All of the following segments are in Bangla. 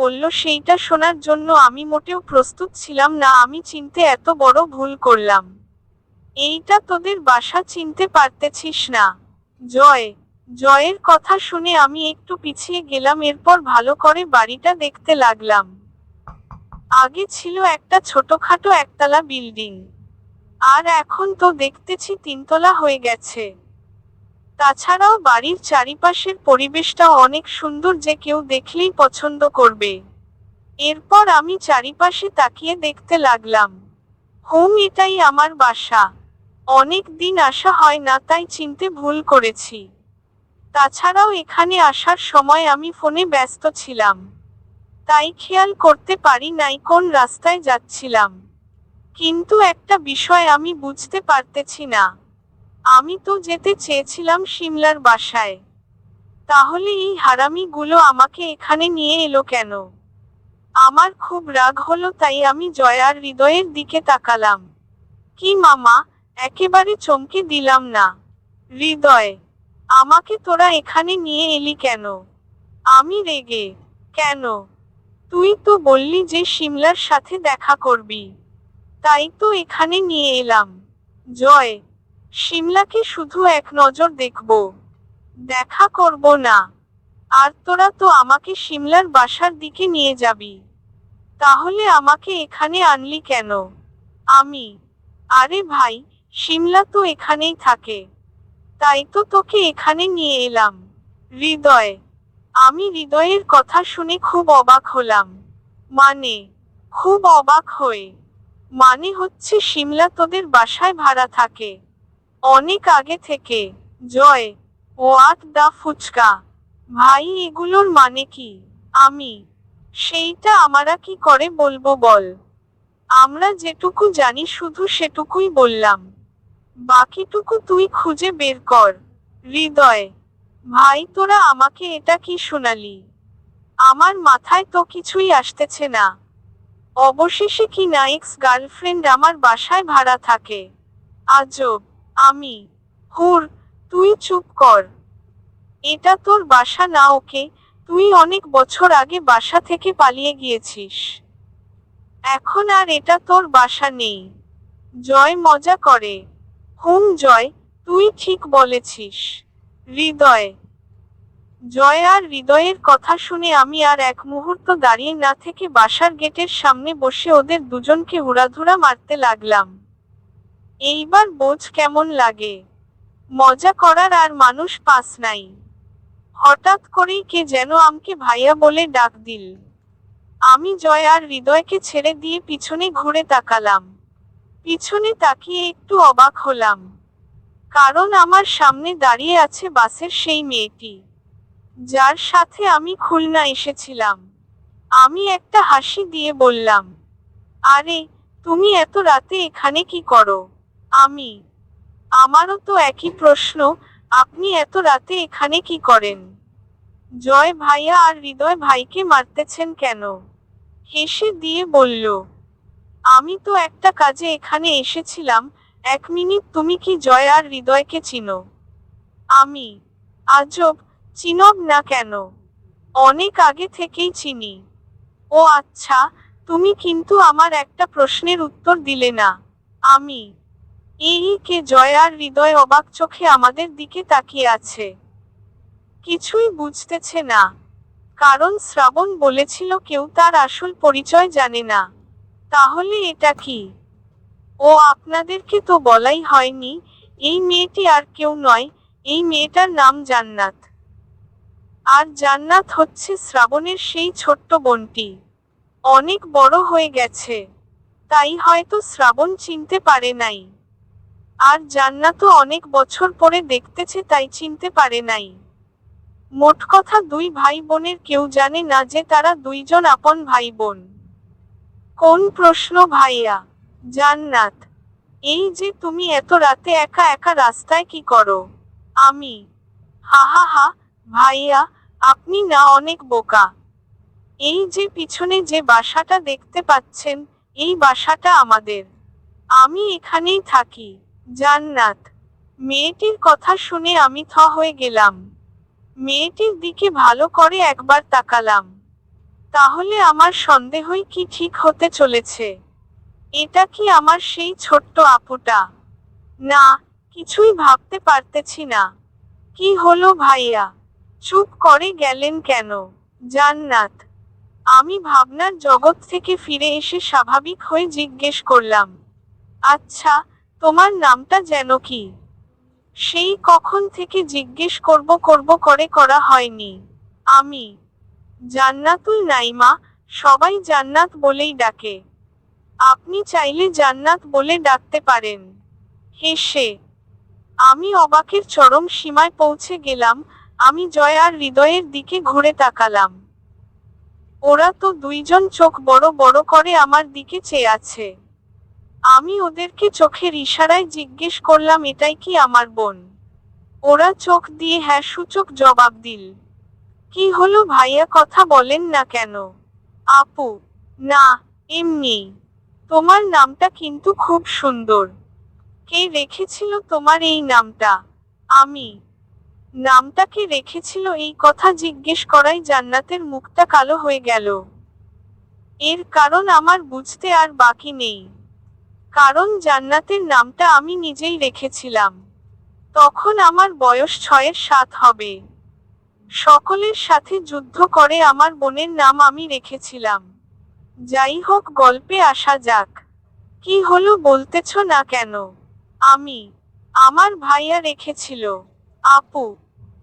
বলল, সেইটা শোনার জন্য আমি মোটেও প্রস্তুত ছিলাম না, আমি চিনতে এত বড় ভুল করলাম। এইটা তোদের বাসা চিনতে পারতেছিস না। জয়, জয়ের কথা শুনে আমি একটু পিছিয়ে গেলাম, এরপর ভালো করে বাড়িটা দেখতে লাগলাম। আগে ছিল একটা ছোটখাটো একতলা বিল্ডিং, আর এখন তো দেখতেছি তিনতলা হয়ে গেছে। তাছাড়াও বাড়ির চারিপাশের পরিবেশটা অনেক সুন্দর যে কেউ দেখলেই পছন্দ করবে। এরপর আমি চারিপাশে তাকিয়ে দেখতে লাগলাম। হুম, এটাই আমার বাসা। অনেক দিন আসা হয় না, তাই চিনতে ভুল করেছি। তাছাড়াও এখানে আসার সময় আমি ফোনে ব্যস্ত ছিলাম। তাই খেয়াল করতে পারি নাই কোন রাস্তায় যাচ্ছিলাম। কিন্তু একটা বিষয় আমি বুঝতে পারতেছি না। আমি তো যেতে চেয়েছিলাম সিমলার বাসায়। তাহলে এই হারামিগুলো আমাকে এখানে নিয়ে এলো কেন? আমার খুব রাগ হলো তাই আমি জয়ার হৃদয়ের দিকে তাকালাম। কি মামা, একেবারে চমকে দিলাম না। হৃদয়, আমাকে তোরা এখানে নিয়ে এলি কেন? আমি রেগে, কেন? তুই তো বললি যে সিমলার সাথে দেখা করবি। তাই তো এখানে নিয়ে এলাম। জয় সিমলাকে শুধু এক নজর দেখব। দেখা করব না। আর তোরা তো আমাকে সিমলার বাসার দিকে নিয়ে যাবি। তাহলে আমাকে এখানে আনলি কেন? আমি। আরে ভাই সিমলা তো এখানেই থাকে। তাই তো তোকে এখানে নিয়ে এলাম। হৃদয়। আমি হৃদয়ের কথা শুনে খুব অবাক হলাম। মানে খুব অবাক হয়ে। মানে হচ্ছে সিমলা তোদের বাসায় ভাড়া থাকে। অনেক আগে থেকে। জয় ওয়াট দা ফুচকা। ভাই, এগুলোর মানে কি? আমি। সেইটা আমরা কি করে বলব বল? আমরা যেটুকু জানি শুধু সেটুকুই বললাম। বাকিটুকু তুই খুঁজে বের কর। হৃদয়, ভাই, তোরা আমাকে এটা কি শোনালি? আমার মাথায় তো কিছুই আসতেছে না। অবশেষে কি না এক্স গার্লফ্রেন্ড আমার বাসায় ভাড়া থাকে? আজব। আমি। হুর, তুই চুপ কর। এটা তোর বাসা না, ওকে? তুই অনেক বছর আগে বাসা থেকে পালিয়ে গিয়েছিস। এখন আর এটা তোর বাসা নেই। জয় মজা করে। হুম, জয়, তুই ঠিক বলেছিস। হৃদয়। জয় আর হৃদয়ের কথা শুনে আমি আর এক মুহূর্ত দাঁড়িয়ে না থেকে বাসার গেটের সামনে বসে ওদের দুজনকে হুড়াধুরা মারতে লাগলাম। এইবার বোঝ কেমন লাগে। মজা করার আর মানুষ পাস নাই। হঠাৎ করেই কে যেন আমকে ভাইয়া বলে ডাক দিল। আমি জয় আর হৃদয়কে ছেড়ে দিয়ে পিছনে ঘুরে তাকালাম। পিছনে তাকিয়ে একটু অবাক হলাম। কারণ আমার সামনে দাঁড়িয়ে আছে বাসের সেই মেয়েটি। যার সাথে আমি খুলনা এসেছিলাম। আমি একটা হাসি দিয়ে বললাম, আরে, তুমি এত রাতে এখানে কি করো? আমি। আমারও তো একই প্রশ্ন, আপনি এত রাতে এখানে কি করেন? জয় ভাইয়া আর হৃদয় ভাইকে মারতেছেন কেন? হেসে দিয়ে বলল, আমি তো একটা কাজে এখানে এসেছিলাম, এক মিনিট তুমি কি জয় আর হৃদয়কে চিনো? আমি? আজব, চিনব না কেন? অনেক আগে থেকেই চিনি। ও আচ্ছা তুমি কিন্তু আমার একটা প্রশ্নের উত্তর দিলে না। আমি এই কে জয় আর হৃদয় অবাক চোখে আমাদের দিকে তাকিয়ে আছে? কিছুই বুঝতেছে না। কারণ শ্রাবণ বলেছিল কেউ তার আসল পরিচয় জানে না। তাহলে এটা কি? ও, আপনাদেরকে তো বলাই হয়নি, এই মেয়েটি আর কেউ নয়, এই মেয়েটার নাম জান্নাত। আর জান্নাত হচ্ছে শ্রাবণের সেই ছোট্ট বোনটি। অনেক বড় হয়ে গেছে। তাই হয়তো শ্রাবণ চিনতে পারে নাই। আর জান্নাতও অনেক বছর পরে দেখতেছে, তাই চিনতে পারে নাই। মোট কথা দুই ভাই বোনের কেউ জানে না যে তারা দুইজন আপন ভাই বোন কোন প্রশ্ন ভাইয়া? জান্নাত, এই যে তুমি এত রাতে একা একা রাস্তায় কি করো? আমি, হা হা হা, ভাইয়া, আপনি না অনেক বোকা। এই যে পিছনে যে বাসাটা দেখতে পাচ্ছেন, এই বাসাটা আমাদের। আমি এখানেই থাকি। জান্নাত। মেয়েটির কথা শুনে আমি থ হয়ে গেলাম। মেয়েটির দিকে ভালো করে একবার তাকালাম। তাহলে আমার সন্দেহই কি ঠিক হতে চলেছে? এটা কি আমার সেই ছোট্ট আপুটা? না, কিছুই ভাবতে পারতেছি না। কি হলো ভাইয়া? চুপ করে গেলেন কেন? জান্নাত। আমি ভাবনার জগৎ থেকে ফিরে এসে স্বাভাবিক হয়ে জিজ্ঞেস করলাম আচ্ছা তোমার নামটা যেন কি? সেই কখন থেকে জিজ্ঞেস করব করব করে করা হয়নি। আমি, জান্নাতুল নাইমা, সবাই জান্নাত বলেই ডাকে। আপনি চাইলে জান্নাত বলে ডাকতে পারেন। হেসে আমি অবাকের চরম সীমায় পৌঁছে গেলাম, আমি জয় আর হৃদয়ের দিকে ঘুরে তাকালাম। ওরা তো দুইজন চোখ বড় বড় করে আমার দিকে চেয়ে আছে। আমি ওদেরকে চোখের ইশারায় জিজ্ঞেস করলাম, এটাই কি আমার বোন? ওরা চোখ দিয়ে হ্যাঁ সূচক জবাব দিল, কি হলো ভাইয়া, কথা বলেন না কেন? আপু, না, এমনি। তোমার নামটা কিন্তু খুব সুন্দর। কে রেখেছিল তোমার এই নামটা? আমি। নামটা নামটাকে রেখেছিল এই কথা জিজ্ঞেস করাই জান্নাতের মুখটা কালো হয়ে গেল। এর কারণ আমার বুঝতে আর বাকি নেই। কারণ জান্নাতের নামটা আমি নিজেই রেখেছিলাম। তখন আমার বয়স ছয়ের সাত হবে। সকলের সাথে যুদ্ধ করে আমার বোনের নাম আমি রেখেছিলাম। যাই হোক, গল্পে আসা যাক। কি হলো বলতেছ না কেন? আমি, আমার ভাইয়া রেখেছিল। আপু,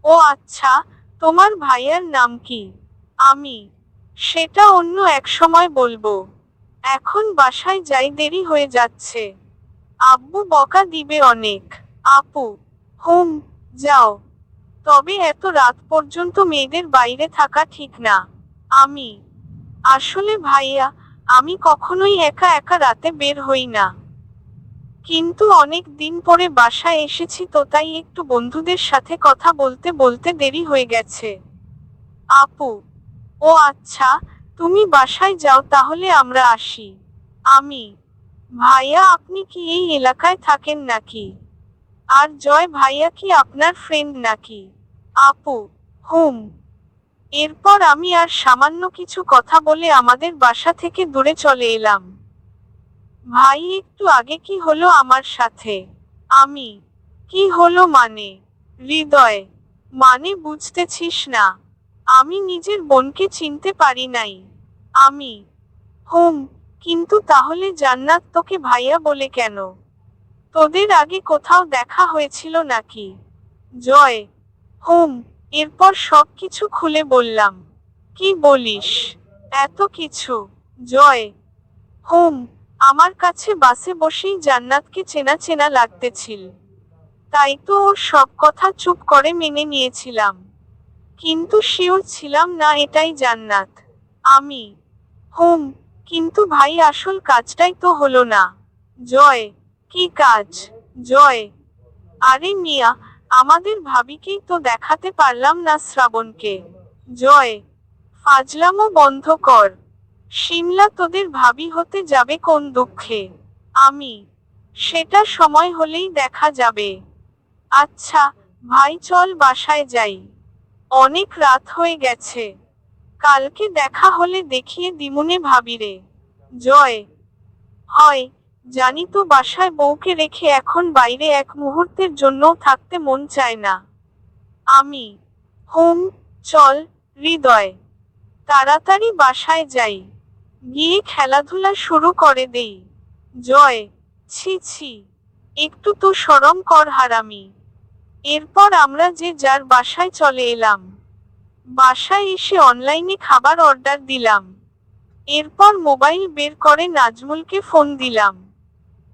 ও আচ্ছা তোমার ভাইয়ার নাম কি? আমি, সেটা অন্য এক সময় বলব। এখন বাসায় যাই দেরি হয়ে যাচ্ছে। আব্বু বকা দিবে অনেক। আপু, হুম, যাও। তবে এত রাত পর্যন্ত মেয়েদের বাইরে থাকা ঠিক না। আমি, আসলে ভাইয়া, আমি কখনোই একা একা রাতে বের হই না। কিন্তু অনেক দিন পরে বাসায় এসেছি তো তাই একটু বন্ধুদের সাথে কথা বলতে বলতে দেরি হয়ে গেছে। আপু, ও আচ্ছা তুমি বাসায় যাও, তাহলে আমরা আসি। আমি। ভাইয়া, আপনি কি এই এলাকায় থাকেন নাকি? আর জয়, ভাইয়া কি আপনার ফ্রেন্ড নাকি? আপু, হুম। এরপর আমি আর সামান্য কিছু কথা বলে আমাদের বাসা থেকে দূরে চলে এলাম। ভাই, একটু আগে কি হলো আমার সাথে? আমি। কি হলো মানে? হৃদয়। মানে বুঝতেছিস না। আমি নিজের বোনকে চিনতে পারি নাই। আমি। হুম, কিন্তু তাহলে জান্নাত তোকে ভাইয়া বলে কেন? তোদের আগে কোথাও দেখা হয়েছিল নাকি? জয়। হুম, এরপর সব কিছু খুলে বললাম। কি বলিস? এত কিছু। জয়। হুম, আমার কাছে বাসে বসেই জান্নাতকে চেনা চেনা লাগতেছিল। তাই তো ওর সব কথা চুপ করে মেনে নিয়েছিলাম। কিন্তু শিওর ছিলাম না, এটাই জান্নাত। আমি, হুম, কিন্তু ভাই, আসল কাজটাই তো হলো না। জয়, কি কাজ? জয়। আরে মিয়া, আমাদের ভাবিকেই তো দেখাতে পারলাম না শ্রাবণকে। জয়, ফাজলামো বন্ধ কর। সিমলা তোদের ভাবি হতে যাবে কোন দুঃখে? আমি, সেটা সময় হলেই দেখা যাবে। আচ্ছা ভাই, চল বাসায় যাই। অনেক রাত হয়ে গেছে। কালকে দেখা হলে দেখিয়ে দিমুনে ভাবিরে। জয়। হয়, জানি তো বাসায় বউকে রেখে এখন বাইরে এক মুহূর্তের জন্যও থাকতে মন চায় না। আমি। হুম, চল, হৃদয়। তাড়াতাড়ি বাসায় যাই। গিয়ে খেলাধুলা শুরু করে দেই। জয়। ছি ছি। একটু তো সরম কর হারামি। এরপর আমরা যে যার বাসায় চলে এলাম। বাসায় এসে অনলাইনে খাবার অর্ডার দিলাম। এরপর মোবাইল বের করে নাজমুলকে ফোন দিলাম।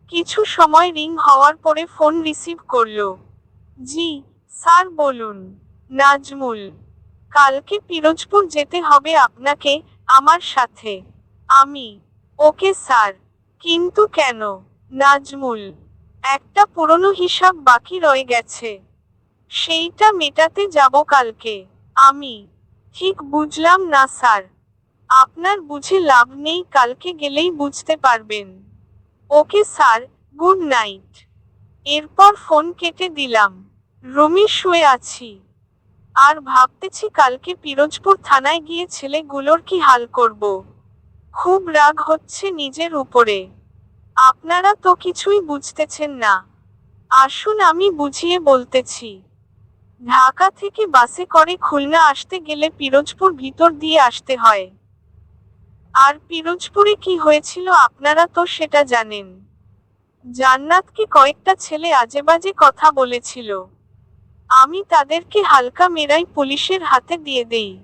কিছু সময় রিং হওয়ার পরে ফোন রিসিভ করল। জি, স্যার বলুন, নাজমুল, কালকে পিরোজপুর যেতে হবে আপনাকে, আমার সাথে। আমি, ওকে স্যার, কিন্তু কেন? নাজমুল, একটা পুরনো হিসাব বাকি রয়ে গেছে। সেইটা মেটাতে যাব কালকে। আমি। ঠিক বুঝলাম না, স্যার। আপনার বুঝে লাভ নেই, কালকে গেলেই বুঝতে পারবেন। Okay, sir. Good night. এরপর ফোন কেটে দিলাম। রুমি শুয়ে আছি। আর ভাবতেছি কালকে পিরোজপুর থানায় গিয়ে ছেলেগুলোর কি হাল করব। খুব রাগ হচ্ছে নিজের উপরে। আপনারা তো কিছুই বুঝতেছেন না। আসুন আমি বুঝিয়ে বলতেছি। ঢাকা থেকে বাসে করে খুলনা আসতে গেলে পিরোজপুর ভিতর দিয়ে আসতে হয়। আর পিরোজপুরে কি হয়েছিল আপনারা তো সেটা জানেন। জান্নাতকে কয়েকটা ছেলে আজেবাজে কথা বলেছিল। আমি তাদেরকে হালকা মেরাই পুলিশের হাতে দিয়ে দেই।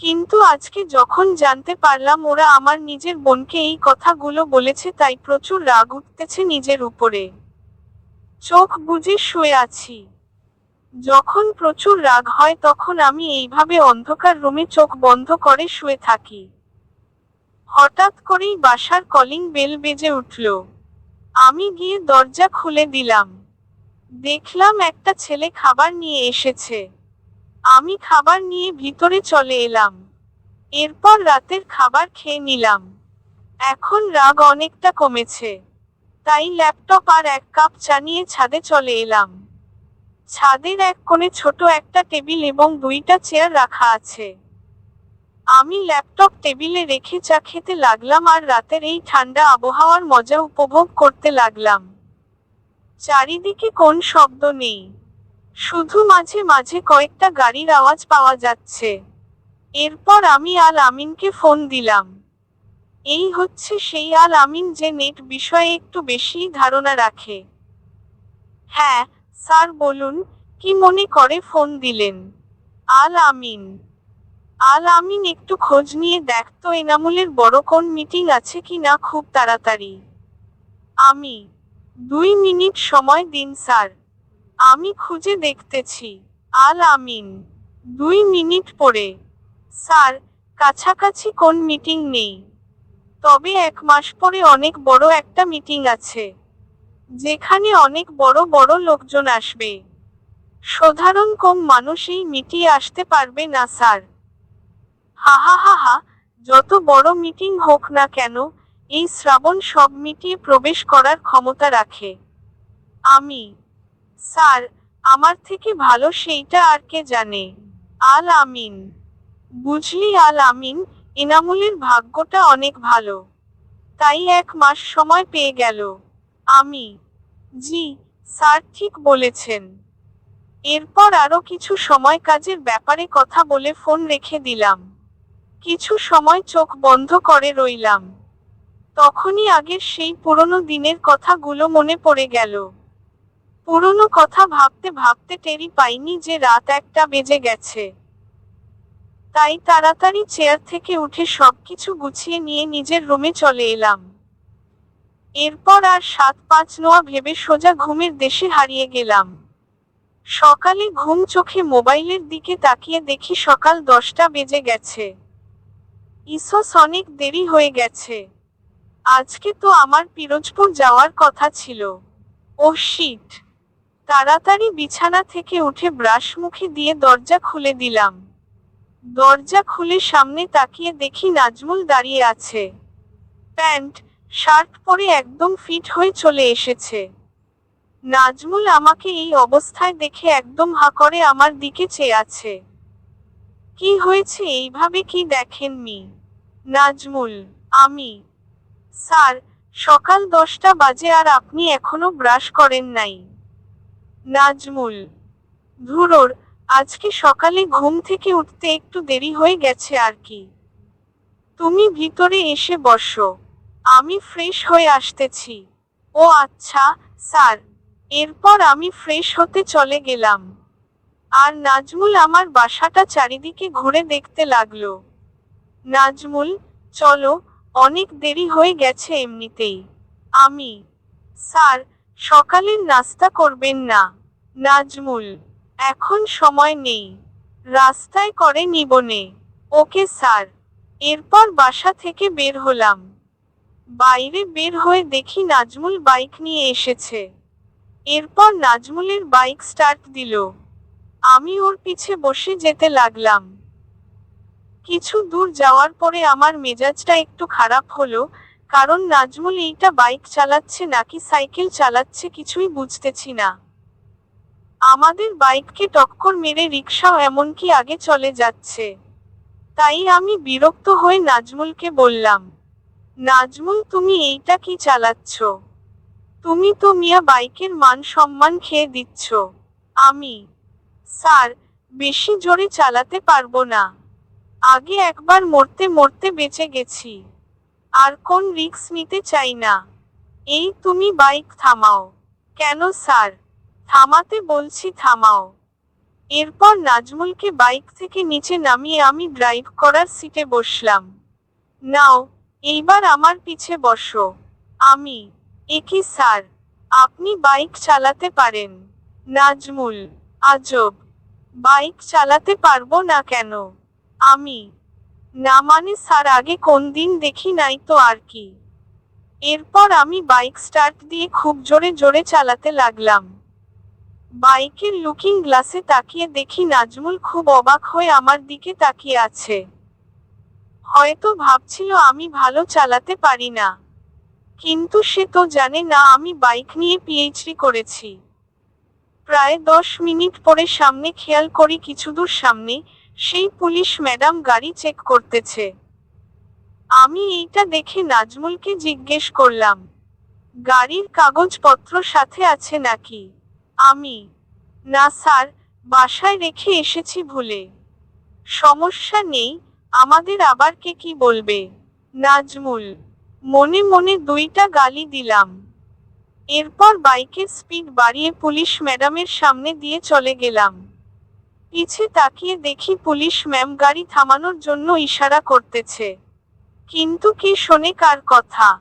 কিন্তু আজকে যখন জানতে পারলাম ওরা আমার নিজের বোনকে এই কথাগুলো বলেছে তাই প্রচুর রাগ উঠতেছে নিজের উপরে। চোখ বুজে শুয়ে আছি। যখন প্রচুর রাগ হয়, তখন আমি এইভাবে অন্ধকার রুমে চোখ বন্ধ করে শুয়ে থাকি। হঠাৎ করেই বাসার কলিং বেল বেজে উঠল। আমি গিয়ে দরজা খুলে দিলাম। দেখলাম একটা ছেলে খাবার নিয়ে এসেছে। আমি খাবার নিয়ে ভিতরে চলে এলাম। এরপর রাতের খাবার খেয়ে নিলাম। এখন রাগ অনেকটা কমেছে। তাই ল্যাপটপ আর এক কাপ চা নিয়ে ছাদে চলে এলাম। ছাদের এক কোণে ছোট একটা টেবিল এবং দুইটা চেয়ার রাখা আছে। আমি ল্যাপটপ টেবিলে রেখে চা খেতে লাগলাম আর রাতের এই ঠান্ডা আবহাওয়ার মজা উপভোগ করতে লাগলাম। চারিদিকে কোন শব্দ নেই। শুধু মাঝে মাঝে কয়েকটা গাড়ির আওয়াজ পাওয়া যাচ্ছে। এরপর আমি আল আমিনকে ফোন দিলাম। এই হচ্ছে সেই আল আমিন যে নেট বিষয়ে একটু বেশি ধারণা রাখে। হ্যাঁ স্যার বলুন, কি মনে করে ফোন দিলেন? আল আমিন। আল আমিন একটু খোঁজ নিয়ে দেখতো এনামুলের বড় কোন মিটিং আছে কি না খুব তাড়াতাড়ি। আমি, দুই মিনিট সময় দিন স্যার। আমি খুঁজে দেখতেছি, আল আমিন, দুই মিনিট পরে। স্যার, কাছাকাছি কোন মিটিং নেই। তবে এক মাস পরে অনেক বড় একটা মিটিং আছে। যেখানে অনেক বড় বড় লোকজন আসবে। সাধারণ কম মানুষই মিটিয়ে আসতে পারবে না, স্যার। হা হা হা হা, যত বড় মিটিং হোক না কেন, এই শ্রাবণ সব মিটিয়ে প্রবেশ করার ক্ষমতা রাখে। আমি, স্যার, আমার থেকে ভালো সেইটা আর কে জানে? আল আমিন। বুঝলি, আল আমিন, এনামুলের ভাগ্যটা অনেক ভালো। তাই এক মাস সময় পেয়ে গেল। আমি। জি, স্যার ঠিক বলেছেন। এরপর আরও কিছু সময় কাজের ব্যাপারে কথা বলে ফোন রেখে দিলাম। কিছু সময় চোখ বন্ধ করে রইলাম। তখনই আগের সেই পুরনো দিনের কথাগুলো মনে পড়ে গেল। পুরনো কথা ভাবতে ভাবতে টেরি পাইনি যে রাত একটা বেজে গেছে। তাই তাড়াতাড়ি চেয়ার থেকে উঠে সবকিছু গুছিয়ে নিয়ে নিজের রুমে চলে এলাম। এরপর আর সাত পাঁচ নোয়া ভেবে সোজা ঘুমের দেশে হারিয়ে গেলাম। সকালে ঘুম চোখে মোবাইলের দিকে তাকিয়ে দেখি সকাল দশটা বেজে গেছে। ইসস অনেক দেরি হয়ে গেছে। আজকে তো আমার পিরোজপুর যাওয়ার কথা ছিল। Oh shit. তাড়াতাড়ি বিছানা থেকে উঠে ব্রাশ মুখে দিয়ে দরজা খুলে দিলাম। দরজা খুলে সামনে তাকিয়ে দেখি নাজমুল দাঁড়িয়ে আছে। প্যান্ট শার্ট পরে একদম ফিট হয়ে চলে এসেছে। নাজমুল আমাকে এই অবস্থায় দেখে একদম হা করে আমার দিকে চেয়ে আছে। কি হয়েছে? এইভাবে কি দেখেননি? নাজমুল, আমি। স্যার, সকাল দশটা বাজে আর আপনি এখনও ব্রাশ করেন নাই। নাজমুল, ধুরোর, আজকে সকালে ঘুম থেকে উঠতে একটু দেরি হয়ে গেছে আর কি। তুমি ভিতরে এসে বসো। আমি ফ্রেশ হয়ে আসতেছি। ও আচ্ছা স্যার। এরপর আমি ফ্রেশ হতে চলে গেলাম। আর নাজমুল আমার বাসাটা চারিদিকে ঘুরে দেখতে লাগল। নাজমুল, চলো, অনেক দেরি হয়ে গেছে এমনিতেই। আমি, স্যার, সকালের নাস্তা করবেন না। নাজমুল, এখন সময় নেই। রাস্তায় করে নিবনে ওকে, স্যার। এরপর বাসা থেকে বের হলাম। বাইরে বের হয়ে দেখি নাজমুল বাইক নিয়ে এসেছে। এরপর নাজমুলের বাইক স্টার্ট দিল। আমি ওর পিছে বসে যেতে লাগলাম। কিছু দূর যাওয়ার পরে আমার মেজাজটা একটু খারাপ হলো, কারণ নাজমুল এইটা বাইক চালাচ্ছে নাকি সাইকেল চালাচ্ছে কিছুই বুঝতেছি না। আমাদের বাইককে টক্কর মেরে রিক্সাও এমনকি আগে চলে যাচ্ছে। তাই আমি বিরক্ত হয়ে নাজমুলকে বললাম নাজমুল, তুমি এইটা কি চালাচ্ছ? তুমি তো মিয়া বাইকের মান সম্মান খেয়ে দিচ্ছ। আমি, স্যার, বেশি জোরে চালাতে পারব না। আগে একবার মরতে মরতে বেঁচে গেছি। আর কোন রিস্ক নিতে চাই না। এই তুমি বাইক থামাও। কেন, স্যার? থামাতে বলছি থামাও। এরপর নাজমুলকে বাইক থেকে নিচে নামিয়ে আমি ড্রাইভ করার সিটে বসলাম। নাও এইবার আমার পিছে বসো। আমি একই স্যার? আপনি বাইক চালাতে পারেন। নাজমুল, আজব। বাইক চালাতে পারব না কেন? আমি, না মানে স্যার আগে কোন দিন দেখি নাই তো আর কি। এরপর আমি বাইক স্টার্ট দিয়ে খুব জোরে জোরে চালাতে লাগলাম। বাইকের লুকিং গ্লাসে তাকিয়ে দেখি নাজমুল খুব অবাক হয়ে আমার দিকে তাকিয়ে আছে। হয়তো ভাবছিল আমি ভালো চালাতে পারি না। কিন্তু সে তো জানে না আমি বাইক নিয়ে পিএইচডি করেছি। প্রায় দশ মিনিট পরে সামনে খেয়াল করি কিছু দূর সামনে সেই পুলিশ ম্যাডাম গাড়ি চেক করতেছে। আমি এইটা দেখে নাজমুলকে জিজ্ঞেস করলাম, গাড়ির কাগজপত্র সাথে আছে নাকি? আমি, না স্যার, বাসায় রেখে এসেছি ভুলে। সমস্যা নেই আমাদের আবার কে কি বলবে? নাজমুল, মনে মনে দুইটা গালি দিলাম। এরপর বাইকের স্পিড বাড়িয়ে পুলিশ ম্যাডামের সামনে দিয়ে চলে গেলাম। পিছে তাকিয়ে দেখি পুলিশ ম্যাম গাড়ি থামানোর জন্য ইশারা করতেছে। কিন্তু কি শোনে কার কথা?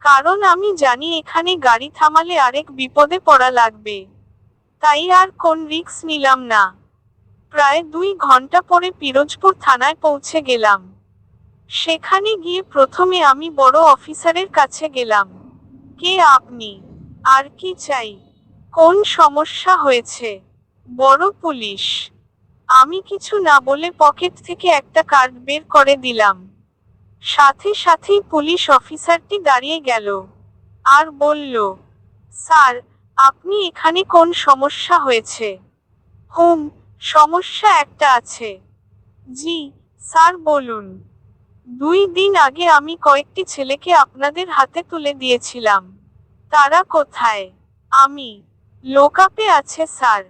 কারণ আমি জানি এখানে গাড়ি থামালে আরেক বিপদে পড়া লাগবে। তাই আর কোন রিক্স নিলাম না। প্রায় দুই ঘণ্টা পরে পিরোজপুর থানায় পৌঁছে গেলাম। সেখানে গিয়ে প্রথমে আমি বড় অফিসারের কাছে গেলাম। কে আপনি? আর কি চাই? কোন সমস্যা হয়েছে? বড় পুলিশ। আমি কিছু না বলে পকেট থেকে একটা কার্ড বের করে দিলাম। সাথে সাথেই পুলিশ অফিসারটি দাঁড়িয়ে গেল আর বলল, স্যার, আপনি এখানে কোন সমস্যা হয়েছে? হুম সমস্যা একটা আছে। জি, স্যার, বলুন। দুই দিন আগে আমি কয়েকটি ছেলেকে আপনাদের হাতে তুলে দিয়েছিলাম। তারা কোথায়? আমি। লোকাপে আছে, স্যার।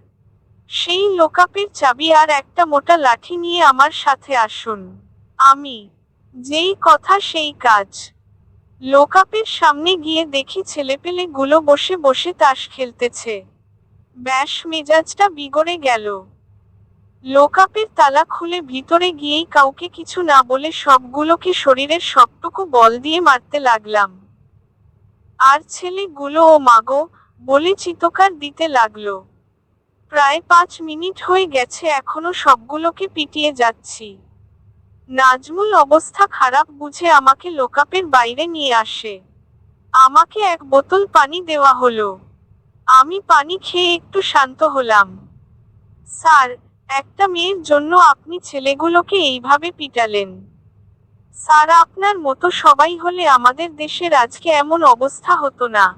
সেই লোকাপের চাবি আর একটা মোটা লাঠি নিয়ে আমার সাথে আসুন। আমি। যেই কথা সেই কাজ। লোকাপের সামনে গিয়ে দেখি ছেলেপেলে গুলো বসে বসে তাস খেলতেছে। ব্যাস, মেজাজটা বিগড়ে গেল। লোকাপের তালা খুলে ভিতরে গিয়েই কাউকে কিছু না বলে সবগুলোকে শরীরের সবটুকু বল দিয়ে মারতে লাগলাম। আর ছেলেগুলো ও মাগো বলে চিতকার দিতে লাগল। প্রায় পাঁচ মিনিট হয়ে গেছে এখনও সবগুলোকে পিটিয়ে যাচ্ছি। নাজমুল অবস্থা খারাপ বুঝে আমাকে লোকাপের বাইরে নিয়ে আসে। আমাকে এক বোতল পানি দেওয়া হলো। আমি পানি খেয়ে একটু শান্ত হলাম। স্যার একটা মেয়ের জন্য আপনি ছেলেগুলোকে এইভাবে পিটালেন। স্যার, আপনার মতো সবাই হলে আমাদের দেশের আজকে এমন অবস্থা হতো না।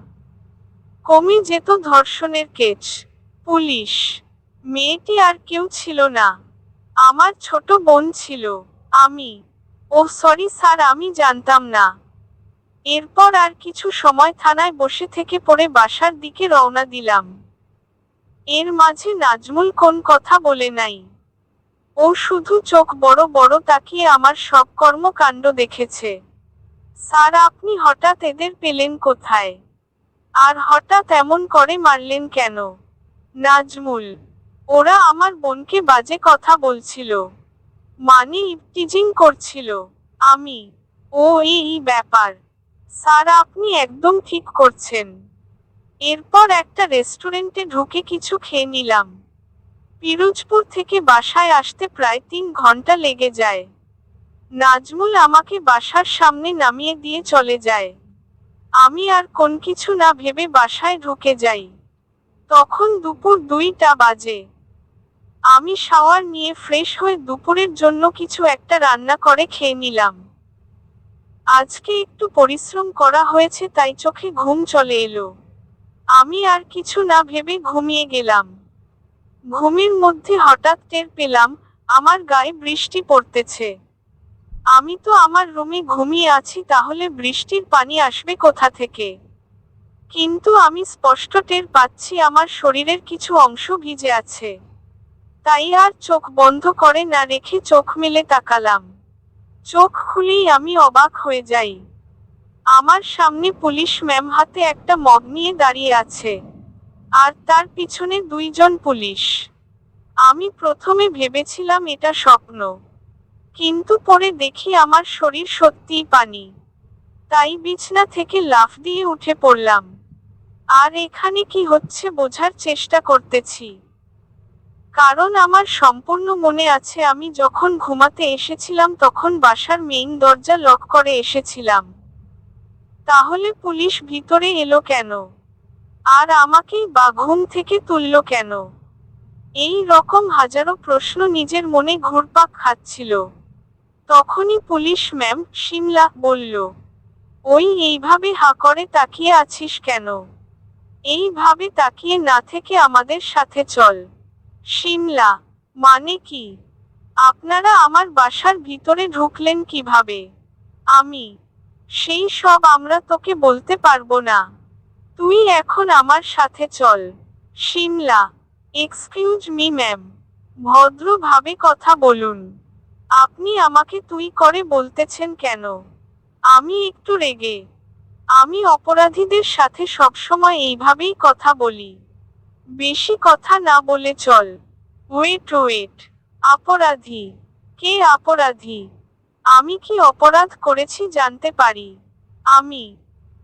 কমে যেত ধর্ষণের কেচ, পুলিশ, মেয়েটি আর কেউ ছিল না। আমার ছোট বোন ছিল, আমি। ও সরি স্যার, আমি জানতাম না। এরপর আর কিছু সময় থানায় বসে থেকে পড়ে বাসার দিকে রওনা দিলাম। এর মাঝে নাজমুল কোন কথা বলে নাই। ও শুধু চোখ বড় বড় তাকিয়ে আমার সব কর্মকাণ্ড দেখেছে। স্যার, আপনি হঠাৎ এদের পেলেন কোথায়? আর হঠাৎ এমন করে মারলেন কেন? নাজমুল, ওরা আমার বোনকে বাজে কথা বলছিল। মানে ইপটিজিং করছিল। আমি, ও এই ব্যাপার। স্যার, আপনি একদম ঠিক করছেন। এরপর একটা রেস্টুরেন্টে ঢুকে কিছু খেয়ে নিলাম। পিরোজপুর থেকে বাসায় আসতে প্রায় তিন ঘণ্টা লেগে যায়। নাজমুল আমাকে বাসার সামনে নামিয়ে দিয়ে চলে যায়। আমি আর কোন কিছু না ভেবে বাসায় ঢুকে যাই। তখন দুপুর দুইটা বাজে। আমি শাওয়ার নিয়ে ফ্রেশ হয়ে দুপুরের জন্য কিছু একটা রান্না করে খেয়ে নিলাম। আজকে একটু পরিশ্রম করা হয়েছে তাই চোখে ঘুম চলে এলো। আমি আর কিছু না ভেবে ঘুমিয়ে গেলাম। ঘুমের মধ্যে হঠাৎ টের পেলাম আমার গায়ে বৃষ্টি পড়তেছে। আমি তো আমার রুমে ঘুমিয়ে আছি, তাহলে বৃষ্টির পানি আসবে কোথা থেকে? কিন্তু আমি স্পষ্ট টের পাচ্ছি আমার শরীরের কিছু অংশ ভিজে আছে। তাই আর চোখ বন্ধ করে না রেখে চোখ মেলে তাকালাম। চোখ খুলেই আমি অবাক হয়ে যাই। আমার সামনে পুলিশ ম্যাম হাতে একটা মগ নিয়ে দাঁড়িয়ে আছে, আর তার পিছনে দুইজন পুলিশ। আমি প্রথমে ভেবেছিলাম এটা স্বপ্ন, কিন্তু পরে দেখি আমার শরীর সত্যিই পানি। তাই বিছনা থেকে লাফ দিয়ে উঠে পড়লাম। আর এখানে কি হচ্ছে বোঝার চেষ্টা করতেছি। কারণ আমার সম্পূর্ণ মনে আছে আমি যখন ঘুমাতে এসেছিলাম তখন বাসার মেইন দরজা লক করে এসেছিলাম। তাহলে পুলিশ ভিতরে এলো কেন? আর আমাকেই বা ঘুম থেকে তুলল কেন? এই রকম হাজারো প্রশ্ন নিজের মনে ঘুরপাক খাচ্ছিল। তখনই পুলিশ ম্যাম শিমলা বলল, ওই এইভাবে হা করে তাকিয়ে আছিস কেন? এইভাবে তাকিয়ে না থেকে আমাদের সাথে চল। শিমলা মানে কি? আপনারা আমার বাসার ভিতরে ঢুকলেন কীভাবে? আমি সেই সব আমরা তোকে বলতে পারব না। তুই এখন আমার সাথে চল। শিমলা এক্সকিউজ মি ম্যাম ভদ্রভাবে কথা বলুন। আপনি আমাকে তুই করে বলতেছেন কেন? আমি একটু রেগে। আমি অপরাধীদের সাথে সবসময় এইভাবেই কথা বলি। বেশি কথা না বলে চল। ওয়েট ওয়েট অপরাধী। কে অপরাধী? আমি কি অপরাধ করেছি জানতে পারি? আমি,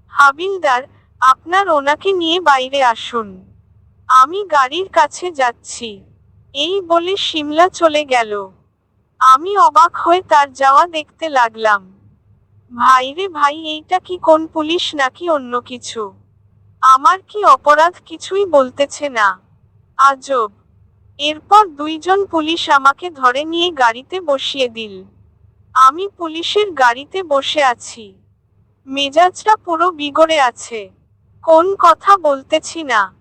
হাবিলদার, আপনার ওনাকে নিয়ে বাইরে আসুন। আমি গাড়ির কাছে যাচ্ছি। এই বলে সিমলা চলে গেল। আমি অবাক হয়ে তার যাওয়া দেখতে লাগলাম। ভাইরে ভাই, এইটা কি কোন পুলিশ নাকি অন্য কিছু? আমার কি অপরাধ কিছুই বলতেছে না। আজব। এরপর দুইজন পুলিশ আমাকে ধরে নিয়ে গাড়িতে বসিয়ে দিল। আমি পুলিশের গাড়িতে বসে আছি। মেজাজটা পুরো বিগড়ে আছে। কোন কথা বলতেছি না।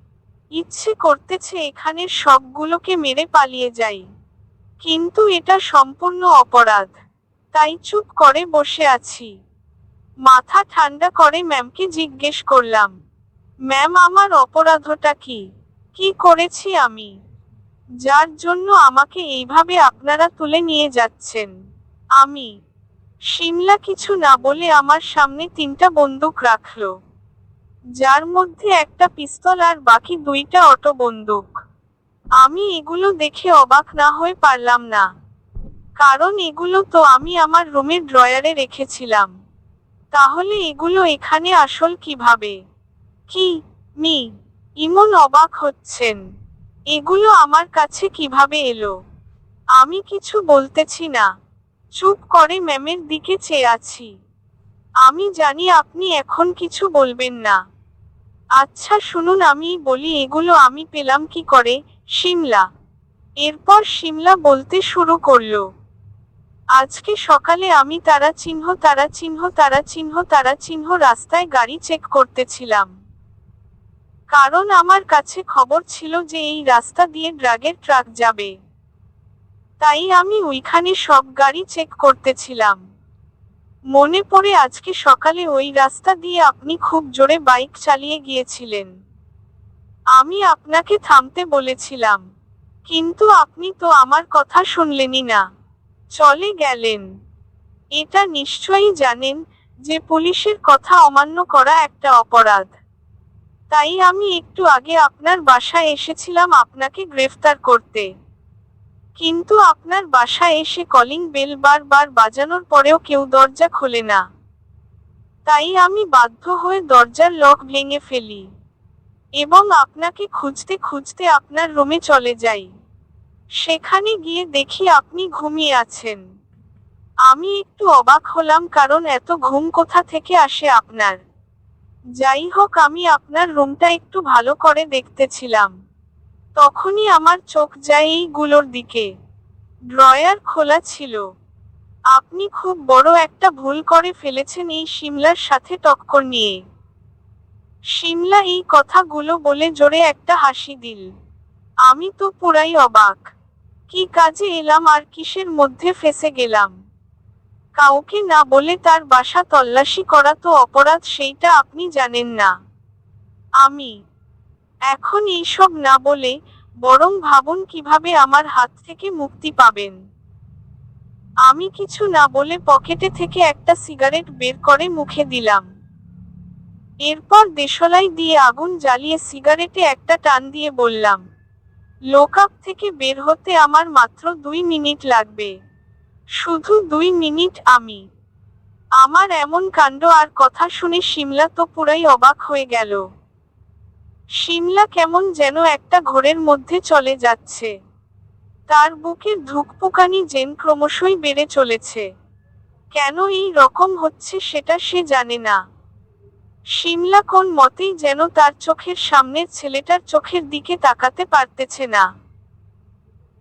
ইচ্ছে করতেছে এখানের সবগুলোকে মেরে পালিয়ে যাই। কিন্তু এটা সম্পূর্ণ অপরাধ। তাই চুপ করে বসে আছি। মাথা ঠান্ডা করে ম্যামকে জিজ্ঞেস করলাম, ম্যাম, আমার অপরাধটা কি? কি করেছি আমি? যার জন্য আমাকে এইভাবে আপনারা তুলে নিয়ে যাচ্ছেন? আমি। শিমলা কিছু না বলে আমার সামনে তিনটা বন্দুক রাখল। যার মধ্যে একটা পিস্তল আর বাকি দুইটা অটো বন্দুক। আমি এগুলো দেখে অবাক না হয়ে পারলাম না। কারণ এগুলো তো আমি আমার রুমের ড্রয়ারে রেখেছিলাম। তাহলে এগুলো এখানে আসল কীভাবে? কি? মি? ইমন অবাক হচ্ছেন। এগুলো আমার কাছে কীভাবে এলো? আমি কিছু বলতেছি না। চুপ করে ম্যামের দিকে চেয়ে আছি। আমি জানি আপনি এখন কিছু বলবেন না। আচ্ছা শুনুন, আমি বলি, এগুলো আমি পেলাম কি করে? শিমলা। এরপর শিমলা বলতে শুরু করল। আজকে সকালে আমি তারা চিহ্ন তারা চিহ্ন তারা চিহ্ন তারা চিহ্ন রাস্তায় গাড়ি চেক করতেছিলাম। কারণ আমার কাছে খবর ছিল যে এই রাস্তা দিয়ে ড্রাগের ট্রাক যাবে। তাই আমি ওইখানে সব গাড়ি চেক করতেছিলাম। মনে পড়ে আজকে সকালে ওই রাস্তা দিয়ে আপনি খুব জোরে বাইক চালিয়ে গিয়েছিলেন। আমি আপনাকে থামতে বলেছিলাম, কিন্তু আপনি তো আমার কথা শুনলেনই না। চলে গেলেন। এটা নিশ্চয়ই জানেন যে পুলিশের কথা অমান্য করা একটা অপরাধ। তাই আমি একটু আগে আপনার বাসায় এসেছিলাম আপনাকে গ্রেফতার করতে। কিন্তু আপনার বাসায় এসে কলিং বেল বারবার বাজানোর পরেও কেউ দরজা খোলে না। তাই আমি বাধ্য হয়ে দরজার লক ভেঙে ফেলি এবং আপনাকে খুঁজতে খুঁজতে আপনার রুমে চলে যাই। সেখানে গিয়ে দেখি আপনি ঘুমিয়ে আছেন। আমি একটু অবাক হলাম কারণ এত ঘুম কোথা থেকে আসে আপনার। যাই হোক, আমি আপনার রুমটা একটু ভালো করে দেখতেছিলাম। তখনই আমার চোখ যায় এইগুলোর দিকে। ড্রয়ার খোলা ছিল। আপনি খুব বড় একটা ভুল করে ফেলেছেন এই শিমলার সাথে টক্কর নিয়ে। শিমলা এই কথাগুলো বলে জোরে একটা হাসি দিল। আমি তো পুরাই অবাক। কি কাজে এলাম আর কিসের মধ্যে ফেসে গেলাম? কাউকে না বলে তার বাসা তল্লাশি করা তো অপরাধ, সেইটা আপনি জানেন না। আমি এখন এইসব না বলে বরং ভাবুন কীভাবে আমার হাত থেকে মুক্তি পাবেন। আমি কিছু না বলে পকেটে থেকে একটা সিগারেট বের করে মুখে দিলাম। এরপর দেশলাই দিয়ে আগুন জ্বালিয়ে সিগারেটে একটা টান দিয়ে বললাম লোকআপ থেকে বের হতে আমার মাত্র দুই মিনিট লাগবে। শুধু দুই মিনিট আমি। আমার এমন কাণ্ড আর কথা শুনে শিমলা তো পুরাই অবাক হয়ে গেল। শিমলা কেমন যেন একটা ঘোরের মধ্যে চলে যাচ্ছে। তার বুকের ধুকপুকানি যেন ক্রমশই বেড়ে চলেছে। কেন এই রকম হচ্ছে সেটা সে জানে না। শিমলা কোন মতেই যেন তার চোখের সামনের ছেলেটার চোখের দিকে তাকাতে পারতেছে না।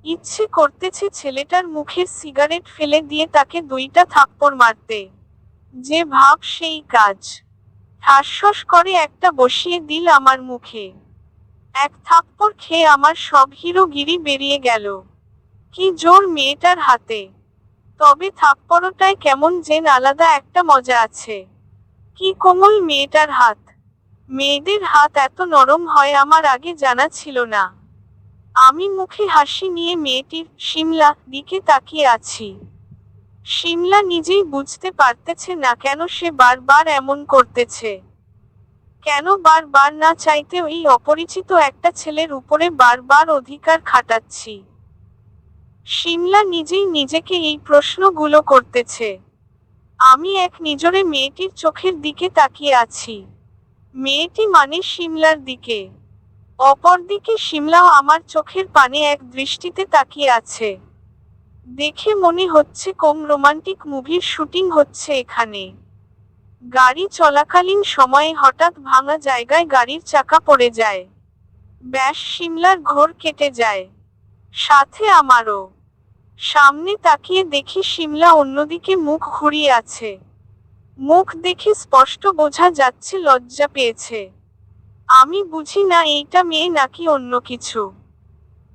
ইচ্ছে করতেছে ছেলেটার মুখে সিগারেট ফেলে দিয়ে তাকে দুইটা থাপ্পড় মারতে। যে ভাব সেই কাজ। হাস্যস করে একটা বসিয়ে দিল আমার মুখে। এক থাপ্পড় খেয়ে আমার সব হিরোগিরি বেরিয়ে গেল। কি জোর মেয়েটার হাতে। তবে থাপ্পড়টায় কেমন যেন আলাদা একটা মজা আছে। কি কোমল মেয়েটার হাত। মেয়েদের হাত এত নরম হয় আমার আগে জানা ছিল না। আমি মুখে হাসি নিয়ে মেয়েটির শিমলা দিকে তাকিয়ে আছি। শিমলা নিজেই বুঝতে পারতেছে না কেন সে বারবার এমন করতেছে। কেন বারবার না চাইতেও এই অপরিচিত একটা ছেলের উপরে বারবার অধিকার খাটাচ্ছি? শিমলা নিজেই নিজেকে এই প্রশ্নগুলো করতেছে। আমি এক নিজরে মেয়েটির চোখের দিকে তাকিয়ে আছি। মেয়েটি মানে শিমলার দিকে। অপরদিকে শিমলাও আমার চোখের পানে এক দৃষ্টিতে তাকিয়ে আছে। দেখে মনে হচ্ছে কম রোমান্টিক মুভির শুটিং হচ্ছে এখানে। গাড়ি চলাকালীন সময়ে হঠাৎ ভাঙা জায়গায় গাড়ির চাকা পড়ে যায়। ব্যাস শিমলার ঘোর কেটে যায়। সাথে আমারও। সামনে তাকিয়ে দেখি শিমলা অন্যদিকে মুখ ঘুরিয়ে আছে। মুখ দেখে স্পষ্ট বোঝা যাচ্ছে লজ্জা পেয়েছে। আমি বুঝি না এইটা মেয়ে নাকি অন্য কিছু।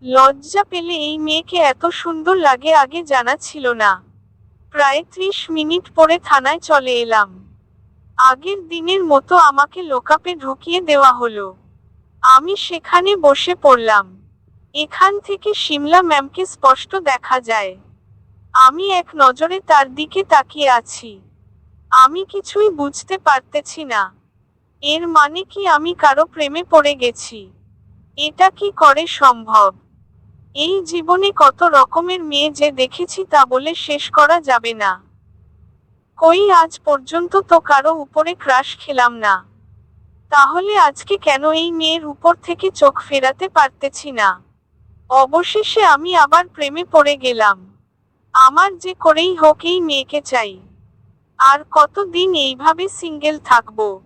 লজ্জা পেলে এই মেয়েকে এত সুন্দর লাগে আগে জানা ছিল না। প্রায় ত্রিশ মিনিট পরে থানায় চলে এলাম। আগের দিনের মতো আমাকে লোকাপে ঢুকিয়ে দেওয়া হলো। আমি সেখানে বসে পড়লাম। এখান থেকে শিমলা ম্যামকে স্পষ্ট দেখা যায়। আমি এক নজরে তার দিকে তাকিয়ে আছি। আমি কিছুই বুঝতে পারতেছি না। এর মানে কি আমি কারও প্রেমে পড়ে গেছি? এটা কি করে সম্ভব? এই জীবনে কত রকমের মেয়ে যে দেখেছি তা বলে শেষ করা যাবে না। কই আজ পর্যন্ত তো কারও উপরে ক্রাশ খেলাম না। তাহলে আজকে কেন এই মেয়ের উপর থেকে চোখ ফেরাতে পারতেছি না? অবশেষে আমি আবার প্রেমে পড়ে গেলাম। আমার যে করেই হোক এই মেয়েকে চাই। আর কতদিন এইভাবে সিঙ্গেল থাকব?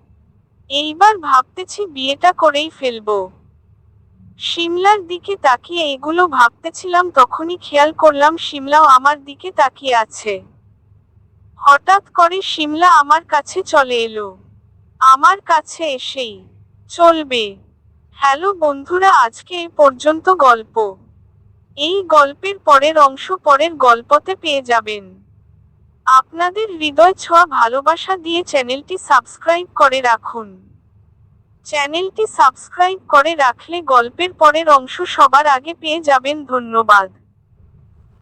এইবার ভাবতেছি বিয়েটা করেই ফেলব। শিমলার দিকে তাকিয়ে এগুলো ভাবতেছিলাম, তখনই খেয়াল করলাম সিমলাও আমার দিকে তাকিয়ে আছে। হঠাৎ করে সিমলা আমার কাছে চলে এলো। আমার কাছে এসেই। চলবে। হ্যালো বন্ধুরা, আজকে এ পর্যন্ত গল্প। এই গল্পের পরের অংশ পরের গল্পতে পেয়ে যাবেন। আপনাদের হৃদয় ছোঁয়া ভালোবাসা দিয়ে চ্যানেলটি সাবস্ক্রাইব করে রাখুন। চ্যানেলটি সাবস্ক্রাইব করে রাখলে গল্পের পরের অংশ সবার আগে পেয়ে যাবেন ধন্যবাদ।